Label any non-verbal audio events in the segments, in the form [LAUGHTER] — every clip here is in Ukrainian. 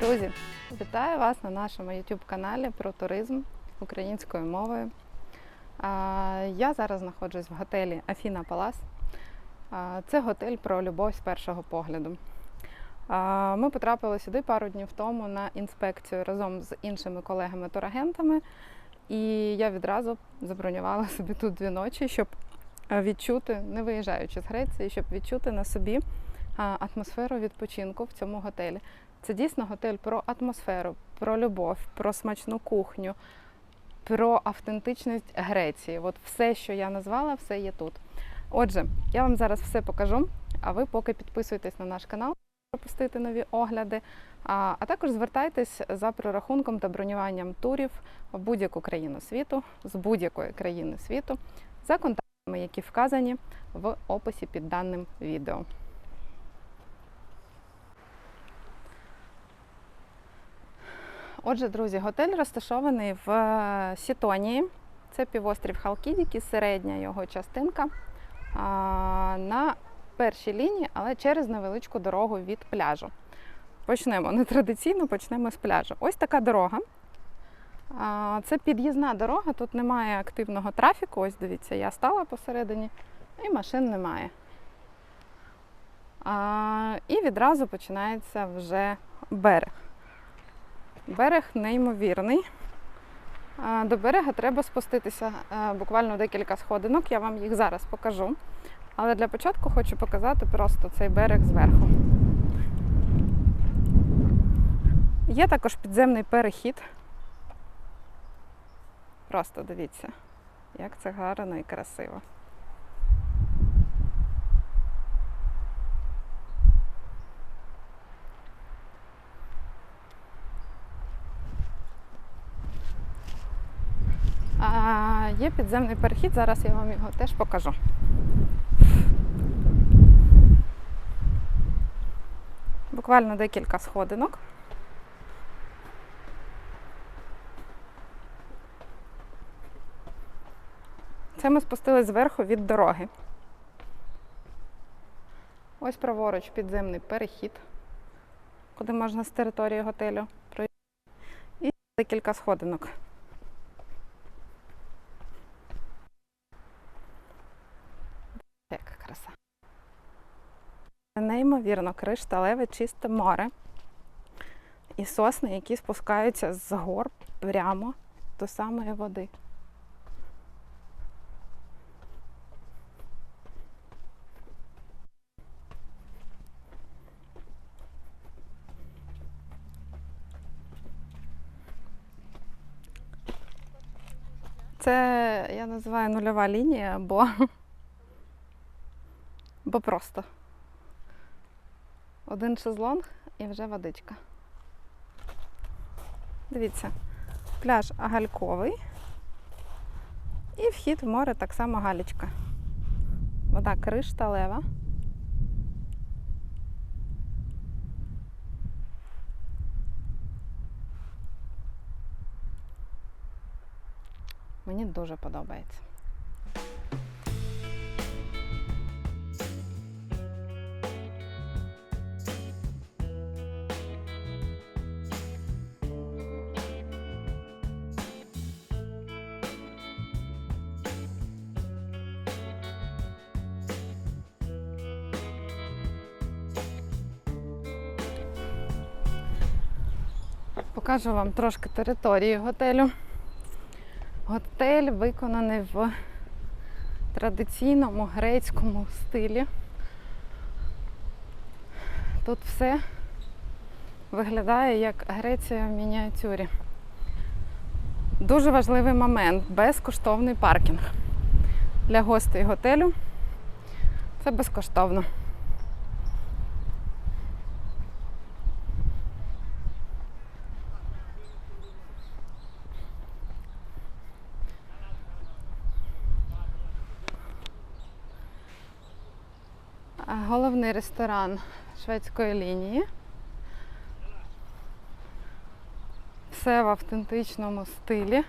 Друзі, вітаю вас на нашому YouTube каналі про туризм українською мовою. Я зараз знаходжусь в готелі Афіна Палас. Це готель про любов з першого погляду. Ми потрапили сюди пару днів тому на інспекцію разом з іншими колегами-турагентами. І я відразу забронювала собі тут дві ночі, щоб е, відчути, не виїжджаючи з Греції, щоб відчути на собі атмосферу відпочинку в цьому готелі. Це дійсно готель про атмосферу, про любов, про смачну кухню, про автентичність Греції. От все, що я назвала, все є тут. Отже, я вам зараз все покажу, а ви поки підписуйтесь на наш канал, пропустити нові огляди. А, а також звертайтесь за прорахунком та бронюванням турів в будь-яку країну світу з будь-якої країни світу за контактами, які вказані в описі під даним відео. Отже, друзі, готель розташований в е, Сітонії. Це півострів Халкідікі, середня його частинка. На першій лінії, але через невеличку дорогу від пляжу. Почнемо [LAUGHS] нетрадиційно, почнемо з пляжу. Ось така дорога. Це під'їзна дорога, тут немає активного трафіку. Ось дивіться, я стала посередині, і машин немає. І відразу починається вже берег. Берег неймовірний. До берега треба спуститися е, буквально декілька сходинок, я вам їх зараз покажу. Але для початку хочу показати просто цей берег зверху. Є також підземний перехід. Просто дивіться, як це гарно і красиво. А, є підземний перехід, зараз я вам його теж покажу. Буквально декілька сходинок. Це ми спустились зверху від дороги. Ось праворуч підземний перехід, куди можна з території готелю пройти. І декілька сходинок. Яка краса. Неймовірно, кришталеве чисте море. І сосни, які спускаються з гор прямо до самої води. Це я називаю нульова лінія, бо [LAUGHS] Бо просто. Один шезлонг і вже водичка. Дивіться, пляж гальковий. І вхід в море так само галічка. Вода кришталева. Мені дуже подобається. Покажу вам трошки території готелю. Готель виконаний в традиційному грецькому стилі. Тут все виглядає як Греція в мініатюрі. Дуже важливий момент безкоштовний паркінг. Для гостей готелю це безкоштовно. А, Головний ресторан шведської лінії. Все в автентичному стилі.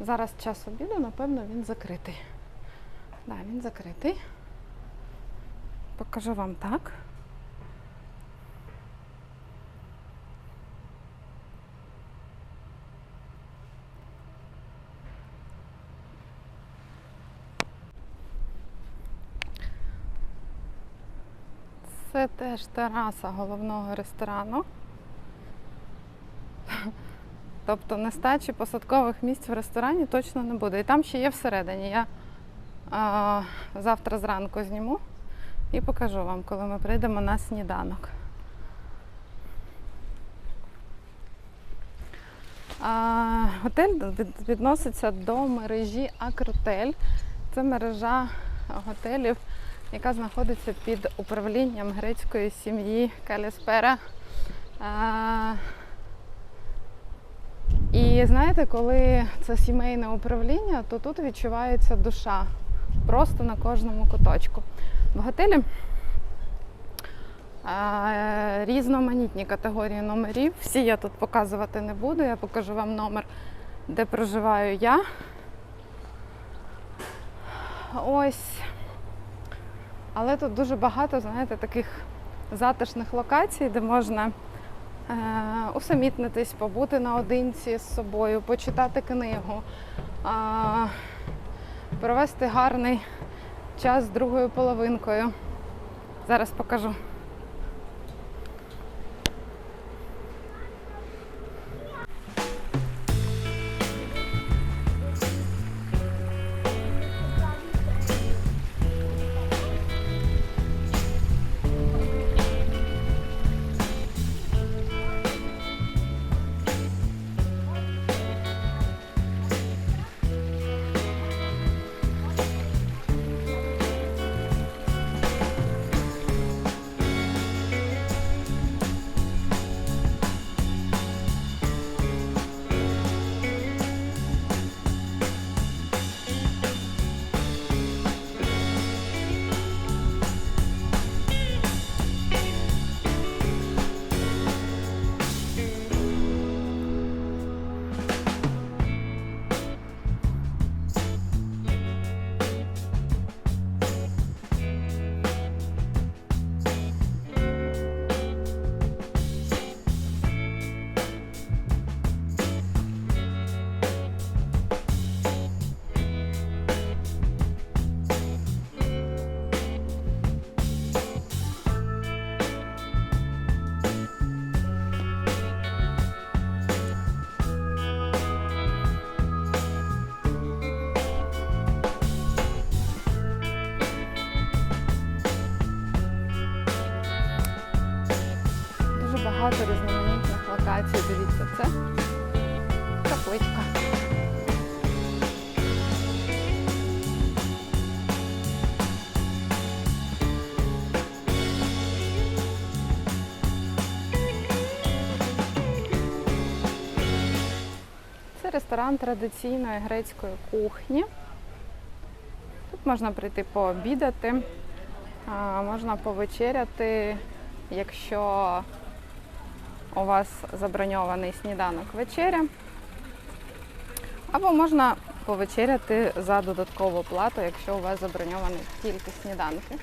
Зараз час обіду, напевно, він закритий. Да, він закритий. Покажу вам так. Це теж тераса головного ресторану. [LAUGHS] Тобто нестачі посадкових місць в ресторані точно не буде. І там ще є всередині. Я а, завтра зранку зніму і покажу вам, коли ми прийдемо на сніданок. А, готель відноситься до мережі Акротель. Це мережа готелів, яка знаходиться під управлінням грецької сім'ї Каліспера. А, і знаєте, коли це сімейне управління, то тут відчувається душа просто на кожному куточку. В готелі е, різноманітні категорії номерів. Всі я тут показувати не буду. Я покажу вам номер, де проживаю я. Ось. Але тут дуже багато, знаєте, таких затишних локацій, де можна е, усамітнитись, побути наодинці з собою, почитати книгу, е, провести гарний час з другою половинкою. Зараз покажу. Ресторан традиційної грецької кухні. Тут можна прийти пообідати, можна повечеряти, якщо у вас заброньований сніданок вечеря. Або можна повечеряти за додаткову плату, якщо у вас заброньовані тільки сніданки.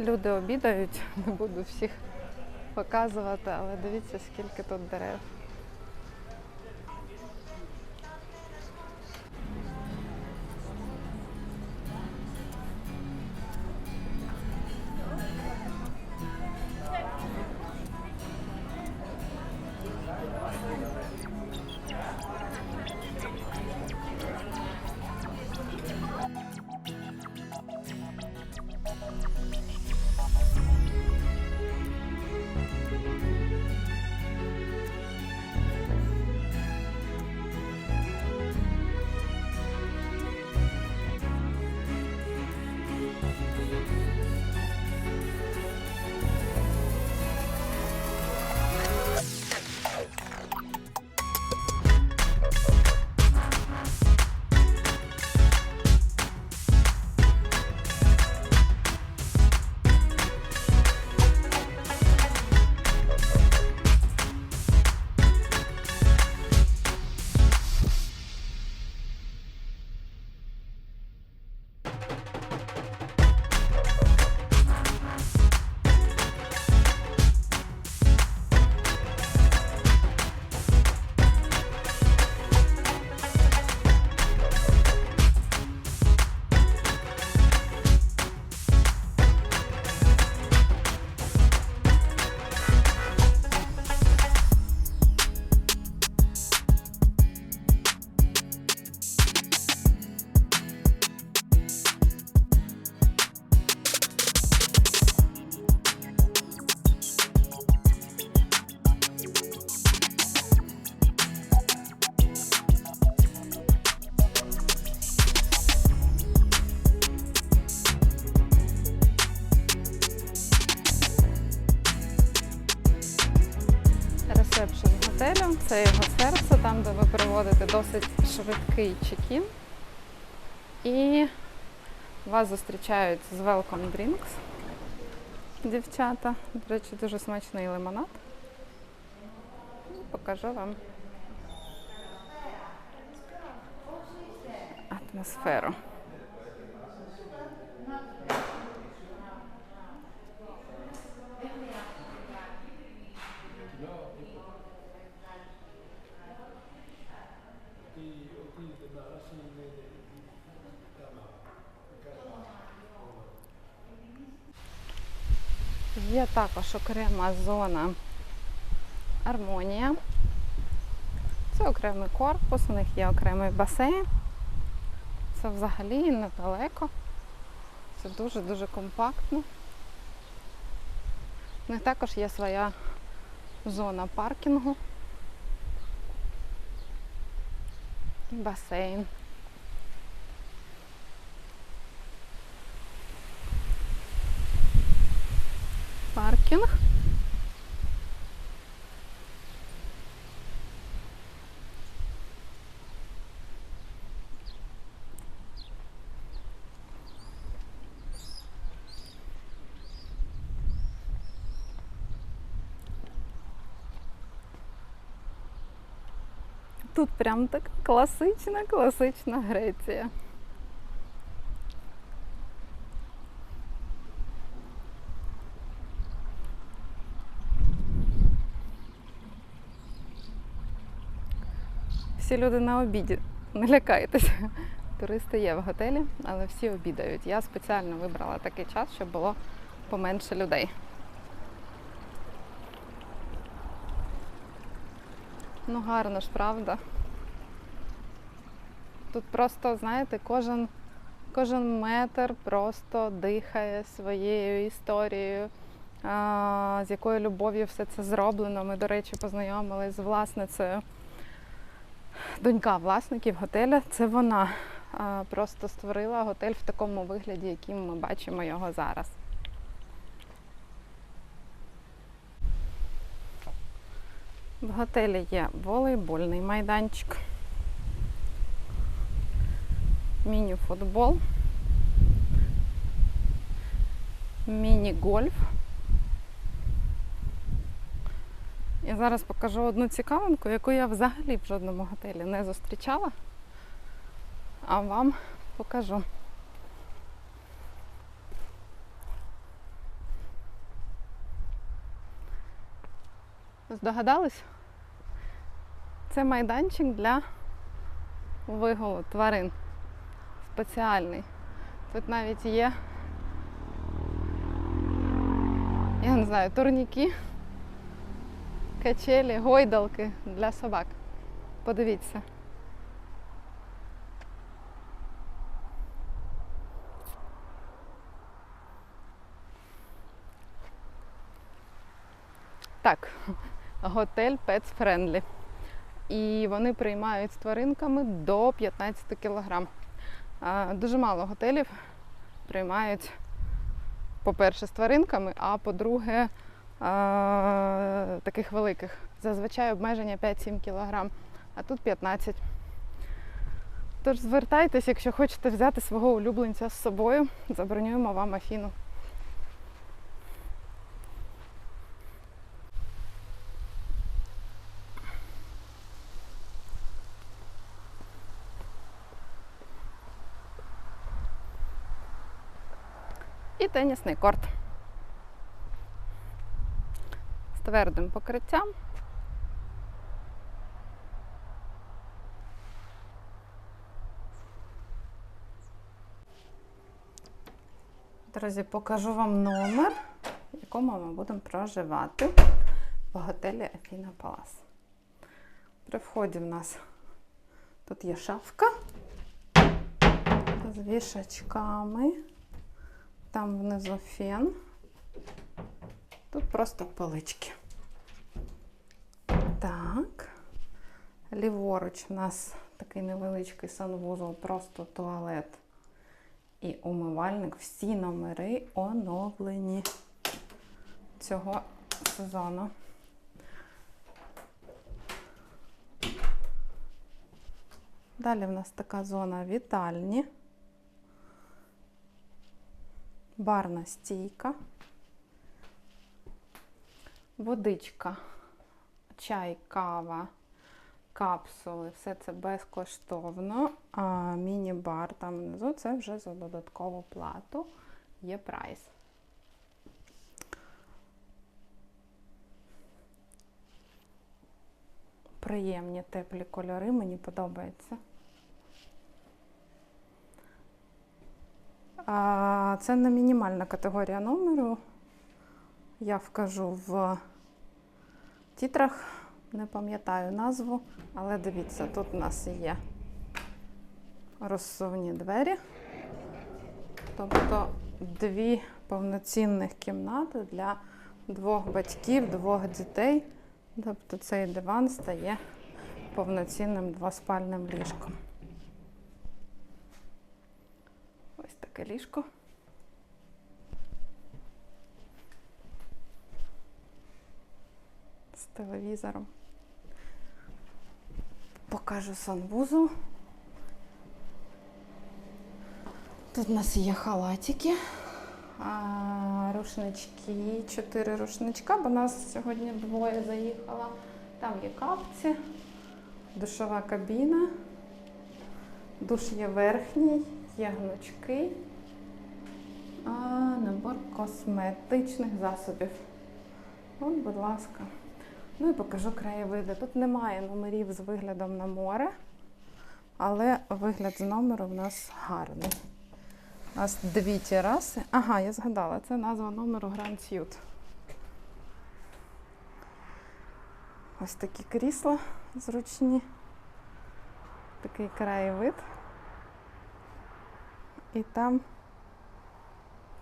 Люди обідають, [LAUGHS] не буду всіх показувати, але дивіться, скільки тут дерев. Це його серце, там, де ви проводите досить швидкий чекін. І вас зустрічають з Welcome Drinks. Дівчата. До речі, дуже смачний лимонад. Покажу вам атмосферу. Є також окрема зона Армонія. Це окремий корпус, у них є окремий басейн. Це взагалі недалеко. Це дуже-дуже компактно. У них також є своя зона паркінгу. І басейн. Паркінг. Тут прям так класична, класична Греція. Всі люди на обіді. Не лякайтеся. Туристи є в готелі, але всі обідають. Я спеціально вибрала такий час, щоб було поменше людей. Ну гарно ж, правда? Тут просто, знаєте, кожен, кожен метр просто дихає своєю історією, з якою любов'ю все це зроблено. Ми, до речі, познайомились з власницею. Донька власників готеля це вона просто створила готель в такому вигляді, яким ми бачимо його зараз. В готелі є волейбольний майданчик, міні-футбол, міні-гольф. І зараз покажу одну цікавинку, яку я взагалі в жодному готелі не зустрічала, а вам покажу. Здогадались? Це майданчик для вигулу тварин. Спеціальний. Тут навіть є, я не знаю, турніки, качелі, гойдалки для собак. Подивіться. Так, готель Pets Friendly. І вони приймають з тваринками до 15 кг. Дуже мало готелів приймають, по-перше, з тваринками, а по-друге, таких великих. Зазвичай обмеження 5-7 кг, а тут 15 Тож звертайтесь, якщо хочете взяти свого улюбленця з собою, забронюємо вам Афіну. Тенісний корт з твердим покриттям. Друзі, покажу вам номер, в якому ми будемо проживати в готелі Афіна Палас. При вході в нас тут є шафка з вішачками. Там внизу фен. Тут просто полички. Так. Ліворуч у нас такий невеличкий санвузол, просто туалет і умивальник. Всі номери оновлені цього сезону. Далі в нас така зона вітальні, барна стійка, водичка, чай, кава, капсули, все це безкоштовно. А міні-бар там внизу це вже за додаткову плату. Є прайс. Приємні теплі кольори, мені подобається. Це не мінімальна категорія номеру. Я вкажу в тітрах, не пам'ятаю назву, але дивіться, тут у нас є розсувні двері. Тобто дві повноцінних кімнати для двох батьків, двох дітей. Тобто цей диван стає повноцінним двоспальним ліжком. Ось таке ліжко. З телевізором. Покажу санвузол. Тут у нас є халатики, а, рушнички, чотири рушничка, бо нас сьогодні двоє заїхало. Там є капці, душова кабіна, душ є верхній, є гнучки, а, набор косметичних засобів. От, будь ласка. Ну і покажу краєвиди. Тут немає номерів з виглядом на море, але вигляд з номеру в нас гарний. У нас дві тераси. Ага, я згадала, це назва номеру Grand Suite. Ось такі крісла зручні. Такий краєвид. І там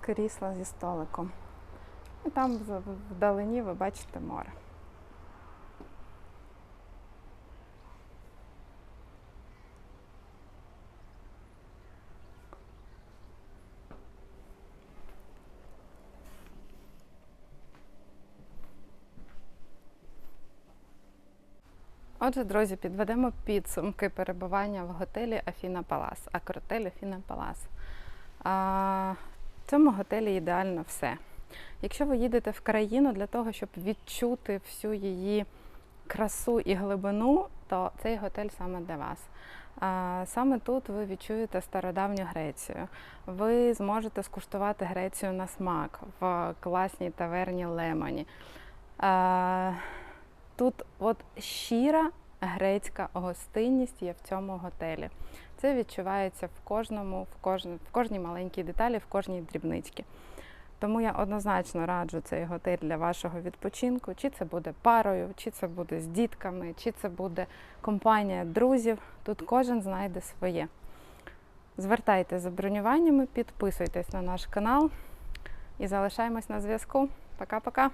крісла зі столиком. І там вдалині ви бачите море. Отже, друзі, підведемо підсумки перебування в готелі Афіна Палас, акротель Афіна Палас. В цьому готелі ідеально все. Якщо ви їдете в країну для того, щоб відчути всю її красу і глибину, то цей готель саме для вас. Саме тут ви відчуєте стародавню Грецію. Ви зможете скуштувати Грецію на смак в класній таверні Лемоні. Тут от щира грецька гостинність є в цьому готелі. Це відчувається в кожному, в, кожн, в кожній маленькій деталі, в кожній дрібничці. Тому я однозначно раджу цей готель для вашого відпочинку. Чи це буде парою, чи це буде з дітками, чи це буде компанія друзів. Тут кожен знайде своє. Звертайте за бронюваннями, підписуйтесь на наш канал і залишаємось на зв'язку. Пока-пока!